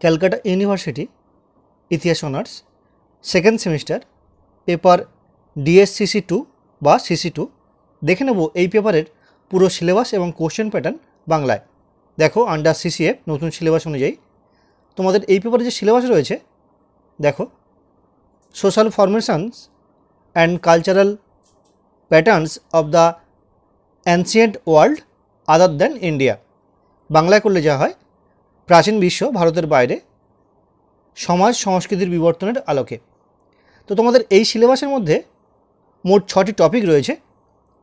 Calcutta university, ইতিহাস honours, second semester, paper DSCC two বা CC two. দেখে নেব এই পেপারের পুরো সিলেবাস এবং কোশ্চেন প্যাটার্ন বাংলায়। দেখো আন্ডার সিসিএ নতুন সিলেবাস অনুযায়ী। তোমাদের এই পেপারে যে সিলেবাস রয়েছে, দেখো social formations and cultural patterns of the ancient world other than India বাংলায় করলে যা হয় প্রাচীন বিশ্ব ভারতের বাইরে সমাজ সংস্কৃতির বিবর্তনের আলোকে। তো তোমাদের এই সিলেবাসের মধ্যে মোট ছটি টপিক রয়েছে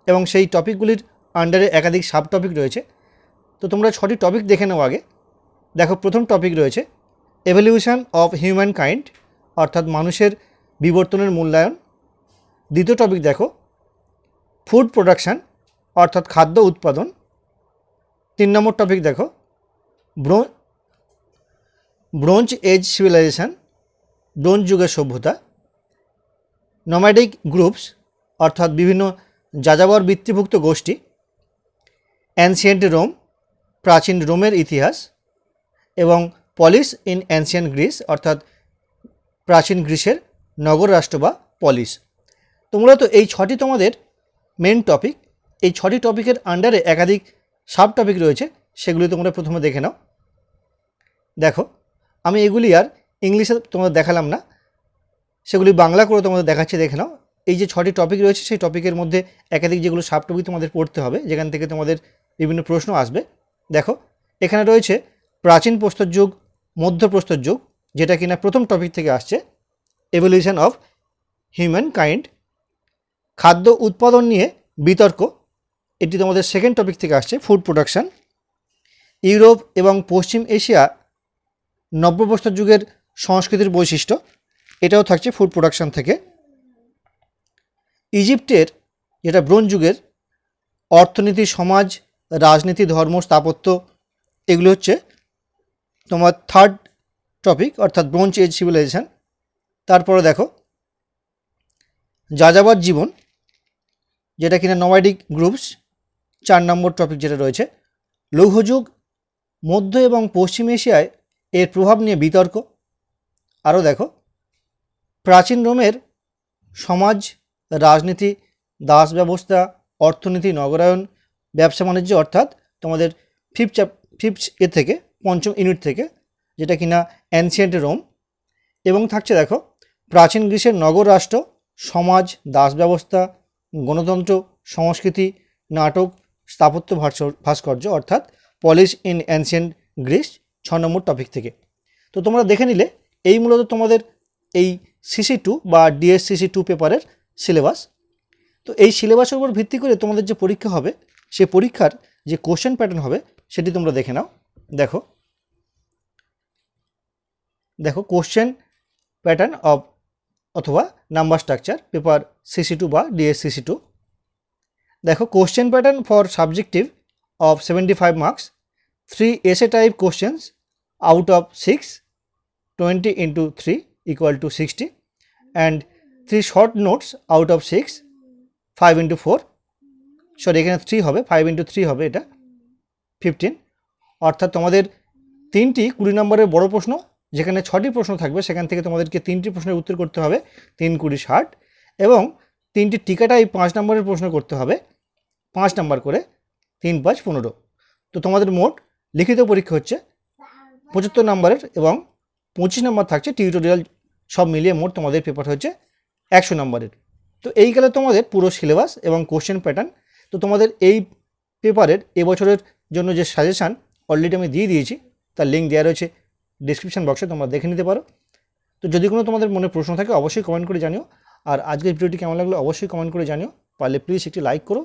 এবং সেই টপিকগুলির আন্ডারে একাধিক সাব টপিক রয়েছে। তো তোমরা ছটি টপিক দেখে নাও আগে। দেখো, প্রথম টপিক রয়েছে এভলিউশন অফ হিউম্যান কাইন্ড অর্থাৎ মানুষের বিবর্তনের মূল্যায়ন। দ্বিতীয় টপিক দেখো ফুড প্রোডাকশান অর্থাৎ খাদ্য উৎপাদন। তিন নম্বর টপিক দেখো ব্রোঞ্জ এজ সিভিলাইজেশন, ব্রোঞ্জ যুগের সভ্যতা নোম্যাডিক গ্রুপস, অর্থাৎ বিভিন্ন যাযাবর বৃত্তিভুক্ত গোষ্ঠী অ্যানসিয়েন্ট রোম, প্রাচীন রোমের ইতিহাস এবং পলিস ইন অ্যানসিয়েন্ট গ্রিস, অর্থাৎ প্রাচীন গ্রিসের নগর রাষ্ট্র বা পলিস তো মূলত এই ছটি তোমাদের মেন টপিক এই ছটি টপিকের আন্ডারে একাধিক সাব টপিক রয়েছে, সেগুলি তোমরা প্রথমে দেখে নাও। দেখো আমি এগুলি আর ইংলিশে তোমাদের দেখালাম না। সেগুলি বাংলা করে তোমাদের দেখাচ্ছি, দেখে নাও। এই যে ছটি টপিক রয়েছে, সেই টপিকের মধ্যে একাধিক যেগুলো সাব টপিক তোমাদের পড়তে হবে, যেখান থেকে তোমাদের বিভিন্ন প্রশ্ন আসবে। দেখো, এখানে রয়েছে প্রাচীন প্রস্তর যুগ মধ্যপ্রস্তর যুগ, যেটা কিনা প্রথম টপিক থেকে আসছে। এভলিউশন অফ হিউম্যান কাইন্ড খাদ্য উৎপাদন নিয়ে বিতর্ক, এটি তোমাদের সেকেন্ড টপিক থেকে আসছে ফুড প্রোডাকশান ইউরোপ এবং পশ্চিম এশিয়া নব্যপ্রস্তর যুগের সংস্কৃতির বৈশিষ্ট্য, এটাও থাকছে ফুড প্রোডাকশান থেকে। ইজিপ্টের, যেটা ব্রোঞ্জ যুগের, অর্থনীতি, সমাজ, রাজনীতি, ধর্ম, স্থাপত্য, এগুলো হচ্ছে তোমার থার্ড টপিক অর্থাৎ ব্রোঞ্জ এজ সিভিলাইজেশন তারপরে দেখো, যাযাবর জীবন, যেটা কিনা নোমাডিক গ্রুপস চার নম্বর টপিক যেটা রয়েছে, লৌহযুগ, মধ্য এবং পশ্চিম এশিয়ায় এর প্রভাব নিয়ে বিতর্ক। আরও দেখো, প্রাচীন রোমের সমাজ, রাজনীতি, দাস ব্যবস্থা, অর্থনীতি, নগরায়ন, ব্যবসা বাণিজ্য, অর্থাৎ তোমাদের ফিফথ চ্যাপ ফিফথ এ থেকে পঞ্চম ইউনিট থেকে, যেটা কিনা অ্যানসিয়েন্ট রোম এবং থাকছে দেখো, প্রাচীন গ্রীসের নগর রাষ্ট্র, সমাজ, দাস ব্যবস্থা, গণতন্ত্র, সংস্কৃতি, নাটক, স্থাপত্য ভাস্কর্য অর্থাৎ পলিশ ইন অ্যানসিয়েন্ট গ্রিস ছ নম্বর টপিক থেকে। তো তোমরা দেখে নিলে, এই মূলত তোমাদের এই সিসি টু বা ডিএসসিসি টু পেপারের সিলেবাস তো এই সিলেবাসের উপর ভিত্তি করে তোমাদের যে পরীক্ষা হবে, সেই পরীক্ষার যে কোশ্চেন প্যাটার্ন হবে, সেটি তোমরা দেখে নাও। দেখো। দেখো কোশ্চেন প্যাটার্ন অফ অথবা number structure paper CC two বা ডিএসসিসি টু দেখো question pattern for subjective of seventy five marks three essay type questions out of six twenty into three equal to sixty and three short notes out of six five into four sorry এখানে three হবে five into three হবে এটা fifteen অর্থাৎ তোমাদের তিনটি কুড়ি নম্বরের বড় প্রশ্ন, যেখানে ছটি প্রশ্ন থাকবে, সেখান থেকে তোমাদেরকে তিনটি প্রশ্নের উত্তর করতে হবে, তিন কুড়ি ষাট. এবং তিনটি টিকাটাই পাঁচ নম্বরের প্রশ্ন করতে হবে, পাঁচ নাম্বার করে তিন পাঁচ পনেরো। তো তোমাদের মোট লিখিত পরীক্ষা হচ্ছে পঁচাত্তর নম্বরের এবং পঁচিশ নম্বর থাকছে টিউটোরিয়াল সব মিলিয়ে মোট তোমাদের পেপার হচ্ছে একশো নম্বরের। তো এই গেলে তোমাদের পুরো সিলেবাস এবং কোশ্চেন প্যাটার্ন তো তোমাদের এই পেপারের এবছরের জন্য যে সাজেশান অলরেডি আমি দিয়ে দিয়েছি, তার লিঙ্ক দেওয়া রয়েছে ডিসক্রিপশন বক্সে তোমরা দেখে নিতে পারো। তো যদি কোনো তোমাদের মনে প্রশ্ন থাকে, অবশ্যই কমেন্ট করে জানিও। আর আজকের ভিডিওটি কেমন লাগল, অবশ্যই কমেন্ট করে জানিও। পারলে প্লিজ একটি লাইক করো।